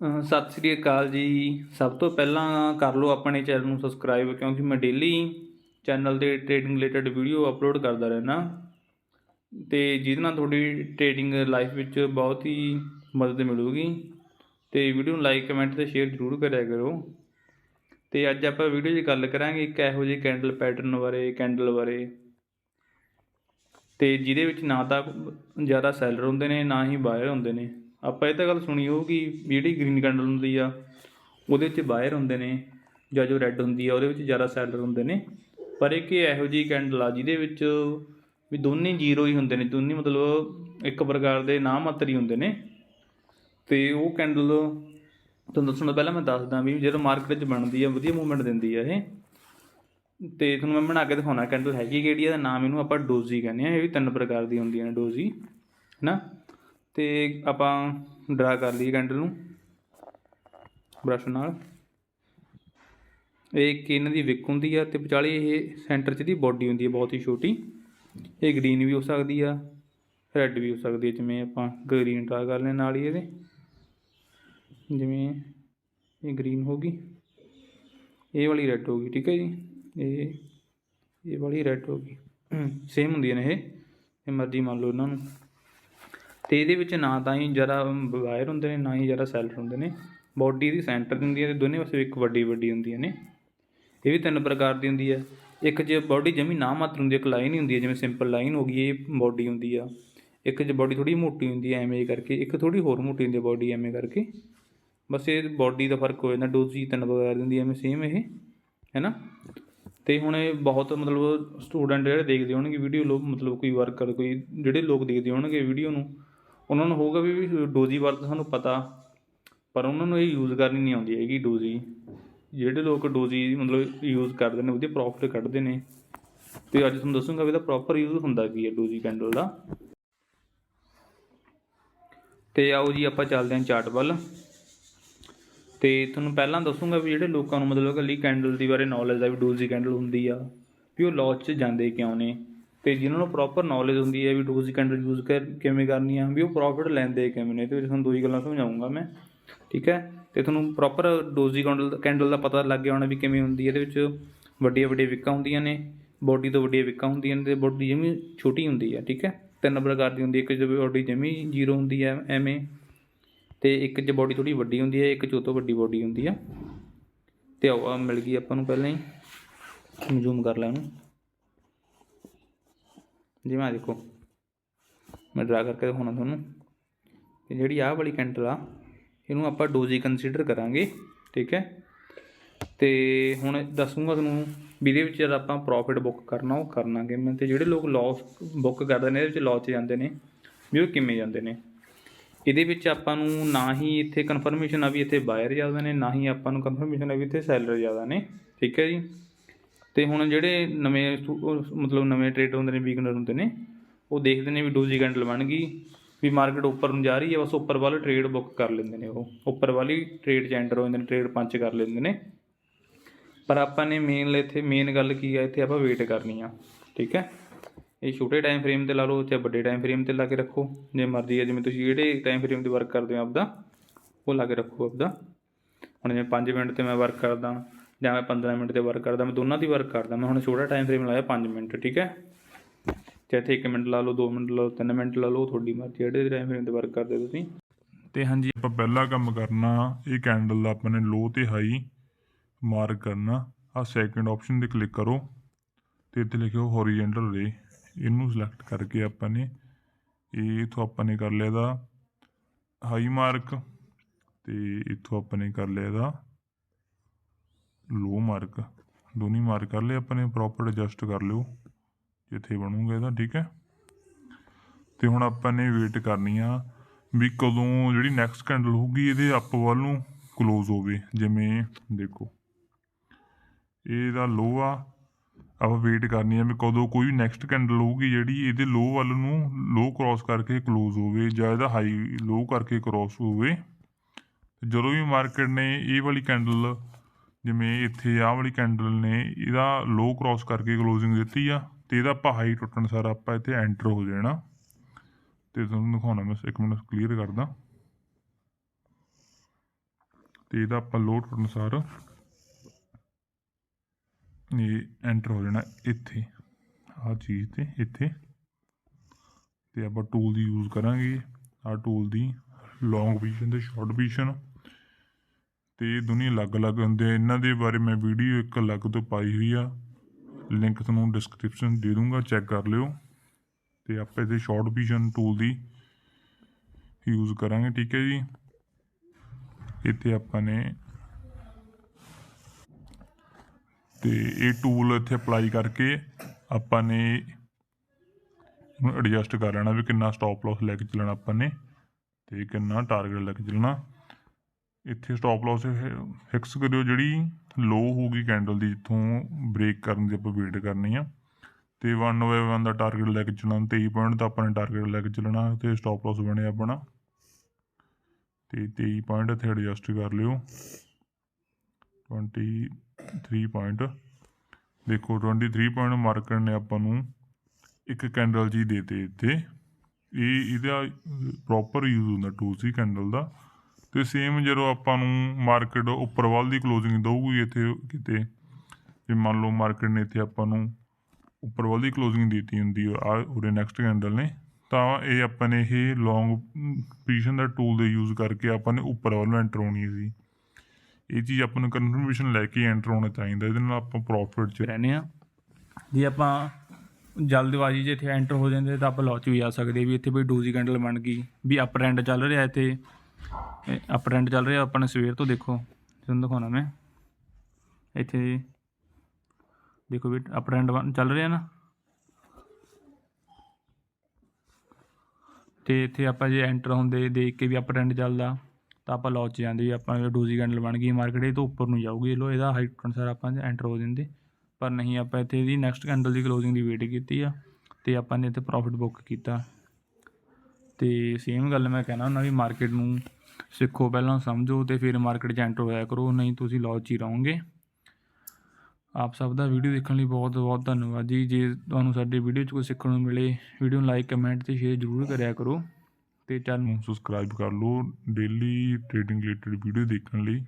ਸਤਿ ਸ੍ਰੀ ਅਕਾਲ ਜੀ। ਸਭ ਤੋਂ ਪਹਿਲਾਂ ਕਰ ਲਓ ਆਪਣੇ ਚੈਨਲ ਨੂੰ ਸਬਸਕ੍ਰਾਈਬ ਕਿਉਂਕਿ ਮੈਂ ਡੇਲੀ ਚੈਨਲ ਤੇ ਟ੍ਰੇਡਿੰਗ ਰਿਲੇਟਡ ਵੀਡੀਓ ਅਪਲੋਡ ਕਰਦਾ ਰਹਿਣਾ ਤੇ ਜਿਹਦੇ ਨਾਲ ਤੁਹਾਡੀ ਟ੍ਰੇਡਿੰਗ ਲਾਈਫ ਵਿੱਚ ਬਹੁਤ ਹੀ ਮਦਦ ਮਿਲੂਗੀ। ਤੇ ਵੀਡੀਓ ਨੂੰ ਲਾਈਕ ਕਮੈਂਟ ਤੇ ਸ਼ੇਅਰ ਜ਼ਰੂਰ ਕਰਿਆ ਕਰੋ। ਤੇ ਅੱਜ ਆਪਾਂ ਵੀਡੀਓ 'ਚ ਗੱਲ ਕਰਾਂਗੇ ਇੱਕ ਇਹੋ ਜਿਹੇ ਕੈਂਡਲ ਪੈਟਰਨ ਬਾਰੇ ਕੈਂਡਲ ਬਾਰੇ। ਤੇ ਜਿਹਦੇ ਵਿੱਚ ਨਾ ਤਾਂ ਜ਼ਿਆਦਾ ਸੈਲਰ ਹੁੰਦੇ ਨੇ, ਨਾ ਹੀ ਬਾਇਰ ਹੁੰਦੇ ਨੇ। ਆਪਾਂ ਇਹ ਤਾਂ ਗੱਲ ਸੁਣੀ ਹੋਊਗੀ ਜਿਹੜੀ ਗ੍ਰੀਨ ਕੈਂਡਲ ਹੁੰਦੀ ਆ, ਉਹਦੇ 'ਚ ਵਾਇਰ ਹੁੰਦੇ ਨੇ, ਜਾਂ ਜੋ ਰੈੱਡ ਹੁੰਦੀ ਆ, ਉਹਦੇ ਵਿੱਚ ਜ਼ਿਆਦਾ ਸੈਲਰ ਹੁੰਦੇ ਨੇ। ਪਰ ਇੱਕ ਇਹੋ ਜਿਹੀ ਕੈਂਡਲ ਆ, ਜਿਹਦੇ ਵਿੱਚ ਵੀ ਦੋਨੇ ਜ਼ੀਰੋ ਹੀ ਹੁੰਦੇ ਨੇ, ਦੋਨੇ ਮਤਲਬ ਇੱਕ ਪ੍ਰਕਾਰ ਦੇ ਨਾ ਮਾਤਰ ਹੀ ਹੁੰਦੇ ਨੇ। ਤੇ ਉਹ ਕੈਂਡਲ ਤੁਹਾਨੂੰ ਦੱਸਣ ਤੋਂ ਪਹਿਲਾਂ ਮੈਂ ਦੱਸਦਾ ਵੀ ਜਦੋਂ ਮਾਰਕੀਟ 'ਚ ਬਣਦੀ ਆ, ਵਧੀਆ ਮੂਵਮੈਂਟ ਦਿੰਦੀ ਆ ਇਹ। ਤੇ ਤੁਹਾਨੂੰ ਮੈਂ ਬਣਾ ਕੇ ਦਿਖਾਉਣਾ ਕੈਂਡਲ ਹੈਗੀ ਕਿਹੜੀ ਆ ਦਾ ਨਾਮ ਇਹਨੂੰ ਆਪਾਂ ਡੋਜ਼ੀ ਕਹਿੰਦੇ ਆ, ਇਹ ਵੀ ਤਿੰਨ ਪ੍ਰਕਾਰ ਦੀ ਹੁੰਦੀਆਂ ਨੇ ਡੋਜ਼ੀ ਹੈਨਾ? ਅਤੇ ਆਪਾਂ ਡਰਾ ਕਰ ਲਈਏ ਕੈਂਡਲ ਨੂੰ ਬ੍ਰਸ਼ ਨਾਲ। ਇਹ ਇੱਕ ਇਹਨਾਂ ਦੀ ਵਿਕ ਹੁੰਦੀ ਆ ਤੇ ਵਿਚਾਲੇ ਇਹ ਸੈਂਟਰ 'ਚ ਦੀ ਬੋਡੀ ਹੁੰਦੀ ਹੈ ਬਹੁਤ ਹੀ ਛੋਟੀ। ਇਹ ਗ੍ਰੀਨ ਵੀ ਹੋ ਸਕਦੀ ਆ ਰੈੱਡ ਵੀ ਹੋ ਸਕਦੀ ਹੈ ਜਿਵੇਂ ਆਪਾਂ ਗ੍ਰੀਨ ਡਰਾ ਕਰ ਲੈਣ ਨਾਲ ਹੀ ਇਹਦੇ। ਜਿਵੇਂ ਇਹ ਗ੍ਰੀਨ ਹੋ ਗਈ। ਇਹ ਵਾਲੀ ਰੈੱਡ ਹੋ ਗਈ, ਠੀਕ ਹੈ ਜੀ? ਇਹ ਇਹ ਵਾਲੀ ਰੈੱਡ ਹੋ ਗਈ। ਸੇਮ ਹੁੰਦੀਆਂ ਨੇ ਇਹ ਇਹ ਮਰਜ਼ੀ ਮੰਨ ਲਓ ਇਹਨਾਂ ਨੂੰ। ਤੇ ਇਹਦੇ ਵਿੱਚ ਨਾ ਤਾਂ ਹੀ ਜ਼ਿਆਦਾ ਵਾਇਰ ਹੁੰਦੇ ਨੇ, ਨਾ ਹੀ ਜ਼ਿਆਦਾ ਸੈਲਰ ਹੁੰਦੇ ਨੇ। ਬਾਡੀ ਦੀ ਸੈਂਟਰ ਦੀ ਹੁੰਦੀ ਹੈ ਤੇ ਦੋਨੇ ਪਾਸੇ ਇੱਕ ਵੱਡੀ ਵੱਡੀ ਹੁੰਦੀਆਂ ਨੇ। ਇਹ ਵੀ ਤਿੰਨ ਪ੍ਰਕਾਰ ਦੀ ਹੁੰਦੀ ਹੈ। ਇੱਕ 'ਚ ਬਾਡੀ ਜਮੀ ਨਾ ਮਾਤਰ ਹੁੰਦੀ ਹੈ ਇੱਕ ਲਾਈਨ ਹੀ ਹੁੰਦੀ ਹੈ, ਜਿਵੇਂ ਸਿੰਪਲ ਲਾਈਨ ਹੋ ਗਈ, ਇਹ ਬਾਡੀ ਹੁੰਦੀ ਆ। ਇੱਕ ਜੇ ਬਾਡੀ ਥੋੜੀ ਮੋਟੀ ਹੁੰਦੀ ਹੈ, ਐਵੇਂ ਕਰਕੇ, ਇੱਕ ਥੋੜੀ ਹੋਰ ਮੋਟੀ ਹੁੰਦੀ ਹੈ ਬਾਡੀ ਐਵੇਂ ਕਰਕੇ। ਬਸ ਇਹ ਬਾਡੀ ਦਾ ਫ਼ਰਕ ਹੋ ਜਾਂਦਾ ਡੋਜ਼ੀ ਤਿੰਨ ਪ੍ਰਕਾਰ ਦੀ ਹੁੰਦੀ ਹੈ ਐਵੇਂ ਸੇਮ ਇਹ, ਹੈਨਾ? ਤੇ ਹੁਣ ਇਹ ਬਹੁਤ ਮਤਲਬ ਸਟੂਡੈਂਟ ਜਿਹੜੇ ਦੇਖਦੇ ਹੋਣਗੇ ਵੀਡੀਓ ਲੋਕ ਮਤਲਬ ਕੋਈ ਵਰਕਰ ਕੋਈ ਜਿਹੜੇ ਲੋਕ ਦੇਖਦੇ ਹੋਣਗੇ ਵੀਡੀਓ ਨੂੰ ਉਹਨਾਂ ਨੂੰ ਹੋਊਗਾ ਵੀ ਵੀ ਡੋਜ਼ੀ ਬਾਰੇ ਤਾਂ ਸਾਨੂੰ ਪਤਾ, ਪਰ ਉਹਨਾਂ ਨੂੰ ਇਹ ਯੂਜ਼ ਕਰਨੀ ਨਹੀਂ ਆਉਂਦੀ ਹੈਗੀ ਡੋਜ਼ੀ। ਜਿਹੜੇ ਲੋਕ ਡੋਜ਼ੀ ਮਤਲਬ ਯੂਜ਼ ਕਰਦੇ ਨੇ ਉਹਦੇ ਪ੍ਰੋਫਿਟ ਕੱਢਦੇ ਨੇ। ਤੇ ਅੱਜ ਤੁਹਾਨੂੰ ਦੱਸੂਗਾ ਵੀ ਇਹਦਾ ਪ੍ਰੋਪਰ ਯੂਜ਼ ਹੁੰਦਾ ਕੀ ਹੈ ਡੋਜ਼ੀ ਕੈਂਡਲ ਦਾ। ਤੇ ਆਓ ਜੀ ਆਪਾਂ ਚੱਲਦੇ ਹਾਂ ਚਾਰਟ ਵੱਲ। ਤੇ ਤੁਹਾਨੂੰ ਪਹਿਲਾਂ ਦੱਸੂਗਾ ਵੀ ਜਿਹੜੇ ਲੋਕਾਂ ਨੂੰ ਮਤਲਬ ਇਕੱਲੀ ਕੈਂਡਲ ਦੀ ਬਾਰੇ ਨੌਲੇਜ ਆ ਵੀ ਡੋਜ਼ੀ ਕੈਂਡਲ ਹੁੰਦੀ ਆ, ਵੀ ਉਹ ਲੌਸ 'ਚ ਜਾਂਦੇ ਕਿਉਂ ਨੇ। ਤੇ ਜਿਨ੍ਹਾਂ ਨੂੰ ਪ੍ਰੋਪਰ ਨੌਲੇਜ ਹੁੰਦੀ ਹੈ ਵੀ ਡੋਜ਼ੀ ਕੈਂਡਲ ਯੂਜ਼ ਕਰ, ਕਿਵੇਂ ਕਰਨੀ ਆ, ਵੀ ਉਹ ਪ੍ਰੋਫਿਟ ਲੈਂਦੇ ਕਿਵੇਂ ਨੇ, ਤੇ ਵਿੱਚ ਤੁਹਾਨੂੰ ਦੋ ਹੀ ਗੱਲਾਂ ਸਮਝਾਉਂਗਾ ਮੈਂ, ਠੀਕ ਹੈ? ਤੇ ਤੁਹਾਨੂੰ ਪ੍ਰੋਪਰ ਡੋਜ਼ੀ ਕੈਂਡਲ ਕੈਂਡਲ ਦਾ ਪਤਾ ਲੱਗ ਗਿਆ ਹੋਣਾ ਵੀ ਕਿਵੇਂ ਹੁੰਦੀ ਹੈ, ਇਹਦੇ ਵਿੱਚ ਵੱਡੀਆਂ ਵੱਡੀਆਂ ਵਿਕਾਂ ਹੁੰਦੀਆਂ ਨੇ ਬੋਡੀ ਤੋਂ ਵੱਡੀਆਂ ਵਿਕਾਂ ਹੁੰਦੀਆਂ ਨੇ, ਤੇ ਬੋਡੀ ਜਿਵੇਂ ਛੋਟੀ ਹੁੰਦੀ ਹੈ, ਠੀਕ ਹੈ? ਤਿੰਨ ਪ੍ਰਕਾਰ ਦੀ ਹੁੰਦੀ ਹੈ, ਇੱਕ ਬੋਡੀ ਜਮੀ ਜ਼ੀਰੋ ਹੁੰਦੀ ਹੈ, ਐਵੇਂ, ਤੇ ਇੱਕ 'ਚ ਬੋਡੀ ਥੋੜੀ ਵੱਡੀ ਹੁੰਦੀ ਹੈ, ਇੱਕ 'ਚ ਉਹ ਤੋਂ ਵੱਡੀ ਬੋਡੀ ਹੁੰਦੀ ਹੈ। ਤੇ ਆਓ ਆ ਮਿਲ ਗਈ ਆਪਾਂ ਨੂੰ ਪਹਿਲਾਂ ਹੀ। ਜ਼ੂਮ ਕਰ ਲੈ ਇਹਨੂੰ ਜਿਵੇਂ ਆ ਦੇਖੋ, ਮੈਂ ਡਰਾ ਕਰਕੇ ਦਿਖਾਉਣਾ ਤੁਹਾਨੂੰ। ਤੇ ਜਿਹੜੀ ਆਹ ਵਾਲੀ ਕੈਂਡਲ ਆ, ਇਹਨੂੰ ਆਪਾਂ ਡੋਜ਼ੀ ਕੰਸੀਡਰ ਕਰਾਂਗੇ, ਠੀਕ ਹੈ? ਤੇ ਹੁਣ ਦੱਸੂਗਾ ਤੁਹਾਨੂੰ ਵੀ ਇਹਦੇ ਵਿੱਚ ਜਦ ਆਪਾਂ ਪ੍ਰੋਫਿਟ ਬੁੱਕ ਕਰਨਾ, ਉਹ ਕਰਨਾ ਕਿਵੇਂ ਤੇ ਜਿਹੜੇ ਲੋਕ ਲਾਸ ਬੁੱਕ ਕਰਦੇ ਨੇ, ਇਹਦੇ ਵਿੱਚ ਲਾਸ 'ਚ ਜਾਂਦੇ ਨੇ, ਵੀ ਉਹ ਕਿਵੇਂ ਜਾਂਦੇ ਨੇ। ਇਹਦੇ ਵਿੱਚ ਆਪਾਂ ਨੂੰ ਨਾ ਹੀ ਇੱਥੇ ਕਨਫਰਮੇਸ਼ਨ ਆ ਵੀ ਇੱਥੇ ਬਾਇਰ ਜ਼ਿਆਦਾ ਨੇ, ਨਾ ਹੀ ਆਪਾਂ ਨੂੰ ਕਨਫਰਮੇਸ਼ਨ ਆ ਵੀ ਇੱਥੇ ਸੈਲਰ ਜ਼ਿਆਦਾ ਨੇ, ਠੀਕ ਹੈ ਜੀ? ਤੇ ਹੁਣ ਜਿਹੜੇ ਨਵੇਂ ਮਤਲਬ ਨਵੇਂ ਟ੍ਰੇਡਰ ਹੁੰਦੇ ਨੇ ਬਿਗਨਰ ਹੁੰਦੇ ਨੇ, ਉਹ ਦੇਖਦੇ ਨੇ ਵੀ ਡੋਜੀ ਕੈਂਡਲ ਬਣ ਗਈ, ਵੀ ਮਾਰਕੀਟ ਉੱਪਰ ਨੂੰ ਜਾ ਰਹੀ ਹੈ, ਬਸ ਉੱਪਰ ਵੱਲ ਟ੍ਰੇਡ ਬੁੱਕ ਕਰ ਲੈਂਦੇ ਨੇ ਉਹ। ਉੱਪਰ ਵਾਲੀ ਟ੍ਰੇਡ 'ਚ ਐਂਟਰ ਹੋ ਜਾਂਦੇ ਨੇ ਟ੍ਰੇਡ ਪੰਚ ਕਰ ਲੈਂਦੇ ਨੇ। ਪਰ ਆਪਾਂ ਨੇ ਮੇਨ ਇੱਥੇ ਮੇਨ ਗੱਲ ਕੀ ਆ, ਇੱਥੇ ਆਪਾਂ ਵੇਟ ਕਰਨੀ ਆ, ਠੀਕ ਹੈ? ਇਹ ਛੋਟੇ ਟਾਈਮ ਫਰੇਮ ਤੇ ਲਾ ਲਓ ਚਾਹੇ ਵੱਡੇ ਟਾਈਮ ਫਰੇਮ ਤੇ ਲਾ ਕੇ ਰੱਖੋ, ਜੇ ਮਰਜ਼ੀ ਹੈ, ਜਿਵੇਂ ਤੁਸੀਂ ਜਿਹੜੇ ਟਾਈਮ ਫਰੇਮ ਤੇ ਵਰਕ ਕਰਦੇ ਹੋ ਆਪਦਾ, ਉਹ ਲਾ ਕੇ ਰੱਖੋ ਆਪਦਾ। ਹੁਣ ਜਿਵੇਂ 5 ਮਿੰਟ ਤੇ ਮੈਂ ਵਰਕ ਕਰਦਾ ਜਾਂ ਮੈਂ 15 ਮਿੰਟ ਤੇ ਵਰਕ ਕਰਦਾ, ਮੈਂ ਦੋਨਾਂ ਦੀ ਵਰਕ ਕਰਦਾ, ਮੈਂ ਹੁਣ ਛੋਟਾ ਟਾਈਮ ਫਰੇਮ ਲਾਇਆ 5 ਮਿੰਟ, ਠੀਕ ਹੈ? ਚਾਹੇ ਇੱਥੇ 1 ਮਿੰਟ ਲਾ ਲਓ 2 ਮਿੰਟ ਲਾ ਲਓ 3 ਮਿੰਟ ਲਾ ਲਓ, ਤੁਹਾਡੀ ਮਰਜ਼ੀ ਜਿਹੜੇ ਟਾਈਮ ਫਰੇਮ ਤੇ ਵਰਕ ਕਰਦੇ ਤੁਸੀਂ। ਤੇ ਹਾਂਜੀ, ਆਪਾਂ ਪਹਿਲਾ ਕੰਮ ਕਰਨਾ, ਇਹ ਕੈਂਡਲ ਦਾ ਆਪਾਂ ਨੇ ਲੋ ਤੇ ਹਾਈ ਮਾਰਕ ਕਰਨਾ ਆ ਸੈਕੰਡ ਆਪਸ਼ਨ ਤੇ ਕਲਿੱਕ ਕਰੋ, ਤੇ ਇੱਥੇ ਲਿਖਿਓ ਹੌਰੀਜ਼ੌਂਟਲ ਰੇ ਇਹਨੂੰ ਸਿਲੈਕਟ ਕਰਕੇ ਆਪਾਂ ਨੇ, ਇਹ ਇਥੋਂ ਆਪਾਂ ਨੇ ਕਰ ਲਿਆ ਦਾ ਹਾਈ ਮਾਰਕ ਤੇ ਇਥੋਂ ਆਪਾਂ ਨੇ ਕਰ ਲਿਆ ਦਾ ਲੋ ਮਾਰਕ ਦੋਨੀ ਮਾਰਕ ਕਰ ਲੈ ਆਪਣੇ ਪ੍ਰੋਪਰ ਐਡਜਸਟ ਕਰ ਲਿਓ। ਜਿੱਥੇ ਬਣੂਗਾ ਇਹਦਾ, ਠੀਕ ਹੈ? ਤੇ ਹੁਣ ਆਪਾਂ ਨੇ ਵੇਟ ਕਰਨੀ ਆ ਵੀ ਕਦੋਂ ਜਿਹੜੀ ਨੈਕਸਟ ਕੈਂਡਲ ਹੋਊਗੀ, ਇਹਦੇ ਅਪ ਵੱਲ ਨੂੰ ক্লোਜ਼ ਹੋਵੇ। ਜਿਵੇਂ ਦੇਖੋ, ਇਹਦਾ ਲੋ ਆ। ਆਪਾਂ ਵੇਟ ਕਰਨੀ ਆ ਵੀ ਕਦੋਂ ਕੋਈ ਨੈਕਸਟ ਕੈਂਡਲ ਹੋਊਗੀ ਜਿਹੜੀ ਇਹਦੇ ਲੋ ਵੱਲ ਨੂੰ ਲੋ ਕ੍ਰਾਸ ਕਰਕੇ ক্লোਜ਼ ਹੋਵੇ ਜਾਂ ਇਹਦਾ ਹਾਈ ਲੋ ਕਰਕੇ ਕ੍ਰਾਸ ਹੋਵੇ। ਜਦੋਂ ਵੀ ਮਾਰਕੀਟ ਨੇ ਇਹ ਵਾਲੀ ਕੈਂਡਲ ਜਿਵੇਂ ਇੱਥੇ ਆਹ ਵਾਲੀ ਕੈਂਡਲ ਨੇ, ਇਹਦਾ ਲੋ ਕ੍ਰਾਸ ਕਰਕੇ ਕਲੋਜ਼ਿੰਗ ਦਿੱਤੀ ਆ, ਤੇ ਇਹਦਾ ਆਪਾਂ ਹਾਈ ਟੁੱਟਣ ਸਾਰ ਆਪਾਂ ਇੱਥੇ ਐਂਟਰ ਹੋ ਜਾਣਾ। ਤੇ ਤੁਹਾਨੂੰ ਦਿਖਾਉਣਾ ਮੈਂ, ਇੱਕ ਮਿੰਟ ਕਲੀਅਰ ਕਰਦਾ। ਤੇ ਇਹਦਾ ਆਪਾਂ ਲੋਡ ਟੁੱਟਣ ਸਾਰ ਇਹ ਐਂਟਰ ਹੋ ਜਾਣਾ ਇੱਥੇ, ਆਹ ਚੀਜ਼ ਤੇ ਇੱਥੇ। ਤੇ ਆਪਾਂ ਟੂਲ ਦੀ ਯੂਜ਼ ਕਰਾਂਗੇ, ਆਹ ਟੂਲ ਦੀ ਲੌਂਗ ਵਿਜ਼ਨ ਤੇ ਸ਼ਾਰਟ ਵਿਜ਼ਨ ਅਤੇ ਇਹ ਦੋਨੇ ਅਲੱਗ-ਅਲੱਗ ਹੁੰਦੇ ਆ ਇਹਨਾਂ ਦੇ ਬਾਰੇ ਮੈਂ ਵੀਡੀਓ ਇੱਕ ਅਲੱਗ ਤੋਂ ਪਾਈ ਹੋਈ ਆ। ਲਿੰਕ ਤੁਹਾਨੂੰ ਡਿਸਕ੍ਰਿਪਸ਼ਨ ਦੇ ਦੂੰਗਾ ਚੈੱਕ ਕਰ ਲਿਓ। ਅਤੇ ਆਪਾਂ ਇਹਦੇ ਸ਼ਾਰਟ ਵਿਜ਼ਨ ਟੂਲ ਦੀ ਯੂਜ਼ ਕਰਾਂਗੇ, ਠੀਕ ਹੈ ਜੀ। ਇੱਥੇ ਆਪਾਂ ਨੇ ਤੇ ਇਹ ਟੂਲ ਇੱਥੇ ਅਪਲਾਈ ਕਰਕੇ ਆਪਾਂ ਨੇ ਐਡਜਸਟ ਕਰ ਲੈਣਾ ਵੀ ਕਿੰਨਾ ਸਟਾਪ ਲਾਸ ਲੈ ਕੇ ਚੱਲਣਾ ਆਪਾਂ ਨੇ ਤੇ ਕਿੰਨਾ ਟਾਰਗੇਟ ਲੈ ਕੇ ਚੱਲਣਾ। ਇੱਥੇ ਸਟਾਪ ਲਾਸ ਫਿਕਸ ਕਰਿਓ ਜਿਹੜੀ ਲੋ ਹੋਊਗੀ ਕੈਂਡਲ ਦੀ, ਜਿੱਥੋਂ ਬ੍ਰੇਕ ਕਰਨ ਦੀ ਆਪਾਂ ਵੇਟ ਕਰਨੀ ਆ। ਤੇ 1 ਬਾਏ 1 ਦਾ ਟਾਰਗੇਟ ਲੈ ਕੇ ਚੱਲਣਾ 23 ਪੁਆਇੰਟ ਦਾ ਆਪਾਂ ਨੇ ਟਾਰਗੇਟ ਲੈ ਕੇ ਚੱਲਣਾ, ਤੇ ਸਟਾਪ ਲਾਸ ਬਣਿਆ ਆਪਣਾ। ਤੇ 23 ਪੁਆਇੰਟ ਇੱਥੇ ਐਡਜਸਟ ਕਰ ਲਿਓ। 23 ਪੁਆਇੰਟ ਦੇਖੋ 23 ਪੁਆਇੰਟ ਮਾਰਕੀਟ ਨੇ ਆਪਾਂ ਨੂੰ ਇੱਕ ਕੈਂਡਲ ਜੀ ਦੇਤੇ ਇੱਥੇ। ਇਹ, ਇਹਦਾ ਪ੍ਰੋਪਰ ਯੂਜ਼ ਹੁੰਦਾ ਟੂਲ ਸੀ ਕੈਂਡਲ ਦਾ। ਤੇ ਸੇਮ ਜਦੋਂ ਆਪਾਂ ਨੂੰ ਮਾਰਕੀਟ ਉੱਪਰ ਵੱਲ ਦੀ ਕਲੋਜ਼ਿੰਗ ਦਊਗੀ ਇੱਥੇ ਕਿਤੇ, ਜੇ ਮੰਨ ਲਓ ਮਾਰਕੀਟ ਨੇ ਇੱਥੇ ਆਪਾਂ ਨੂੰ ਉੱਪਰ ਵੱਲ ਦੀ ਕਲੋਜ਼ਿੰਗ ਦਿੱਤੀ ਹੁੰਦੀ ਆ ਉਹਦੇ ਨੈਕਸਟ ਕੈਂਡਲ ਨੇ, ਤਾਂ ਇਹ ਆਪਾਂ ਨੇ ਇਹ ਲੌਂਗ ਪੋਜੀਸ਼ਨ ਦਾ ਟੂਲ ਦੇ ਯੂਜ਼ ਕਰਕੇ ਆਪਾਂ ਨੇ ਉੱਪਰ ਵੱਲ ਨੂੰ ਐਂਟਰ ਹੋਣੀ ਸੀ। ਇਹ ਚੀਜ਼ ਆਪਾਂ ਨੂੰ ਕਨਫਰਮੇਸ਼ਨ ਲੈ ਕੇ ਐਂਟਰ ਹੋਣਾ ਚਾਹੀਦਾ, ਇਹਦੇ ਨਾਲ ਆਪਾਂ ਪ੍ਰੋਫਿਟ 'ਚ ਰਹਿੰਦੇ ਆ ਜੇ ਆਪਾਂ ਜਲਦਬਾਜ਼ੀ 'ਚ ਇੱਥੇ ਐਂਟਰ ਹੋ ਜਾਂਦੇ ਤਾਂ ਆਪਾਂ ਲੋਚ ਵੀ ਆ ਸਕਦੇ ਵੀ ਇੱਥੇ ਵੀ ਡੂਜੀ ਕੈਂਡਲ ਬਣ ਗਈ, ਵੀ ਅਪ ਟ੍ਰੈਂਡ ਚੱਲ ਰਿਹਾ ਇੱਥੇ। ਅਪ ਟ੍ਰੈਂਡ ਚੱਲ ਰਿਹਾ, ਆਪਾਂ ਨੇ ਸਵੇਰ ਤੋਂ ਦੇਖੋ, ਤੁਹਾਨੂੰ ਦਿਖਾਉਣਾ ਮੈਂ। ਇੱਥੇ ਦੇਖੋ ਵੀ ਅਪ ਟ੍ਰੈਂਡ ਚੱਲ ਰਿਹਾ ਨਾ। ਤੇ ਇੱਥੇ ਆਪਾਂ ਜੇ ਐਂਟਰ ਹੁੰਦੇ, ਦੇਖ ਕੇ ਵੀ ਅਪ ਟ੍ਰੈਂਡ ਚੱਲਦਾ, ਤਾਂ ਆਪਾਂ ਲੌਚ 'ਚ ਜਾਂਦੇ ਵੀ ਆਪਾਂ ਡੋਜ਼ੀ ਕੈਂਡਲ ਬਣ ਗਈ ਮਾਰਕੀਟ ਇਹ ਤੋਂ ਉੱਪਰ ਨੂੰ ਜਾਊਗੀ। ਲੋ ਇਹਦਾ ਹਾਈਟ ਅਨੁਸਾਰ ਆਪਾਂ ਐਂਟਰ ਹੋ ਜਾਂਦੇ। ਪਰ ਨਹੀਂ, ਆਪਾਂ ਇੱਥੇ ਇਹਦੀ ਨੈਕਸਟ ਕੈਂਡਲ ਦੀ ਕਲੋਜ਼ਿੰਗ ਦੀ ਵੇਟ ਕੀਤੀ ਆ, ਤੇ ਆਪਾਂ ਨੇ ਇੱਥੇ ਪ੍ਰੋਫਿਟ ਬੁੱਕ ਕੀਤਾ। ਤੇ ਸੇਮ ਗੱਲ ਮੈਂ ਕਹਿਣਾ ਹੁੰਦਾ ਵੀ ਮਾਰਕੀਟ ਨੂੰ ਸਿੱਖੋ, ਪਹਿਲਾਂ ਸਮਝੋ ਤੇ ਫਿਰ ਮਾਰਕੀਟ 'ਚ ਐਂਟਰ ਹੋਇਆ ਕਰੋ, ਨਹੀਂ ਤੁਸੀਂ ਲੌਸ 'ਚ ਹੀ ਰਹੋਗੇ। ਆਪ ਸਭ ਦਾ ਵੀਡੀਓ ਦੇਖਣ ਲਈ ਬਹੁਤ ਬਹੁਤ ਧੰਨਵਾਦ ਜੀ। ਜੇ ਤੁਹਾਨੂੰ ਸਾਡੀ ਵੀਡੀਓ 'ਚ ਕੁਝ ਸਿੱਖਣ ਨੂੰ ਮਿਲੇ ਵੀਡੀਓ ਨੂੰ ਲਾਈਕ ਕਮੈਂਟ ਤੇ ਸ਼ੇਅਰ ਜ਼ਰੂਰ ਕਰਿਆ ਕਰੋ ਤੇ ਚੈਨਲ ਨੂੰ ਸਬਸਕ੍ਰਾਈਬ ਕਰ ਲਓ। ਡੇਲੀ ਟ੍ਰੇਡਿੰਗ ਰਿਲੇਟਡ ਵੀਡੀਓ ਦੇਖਣ ਲਈ।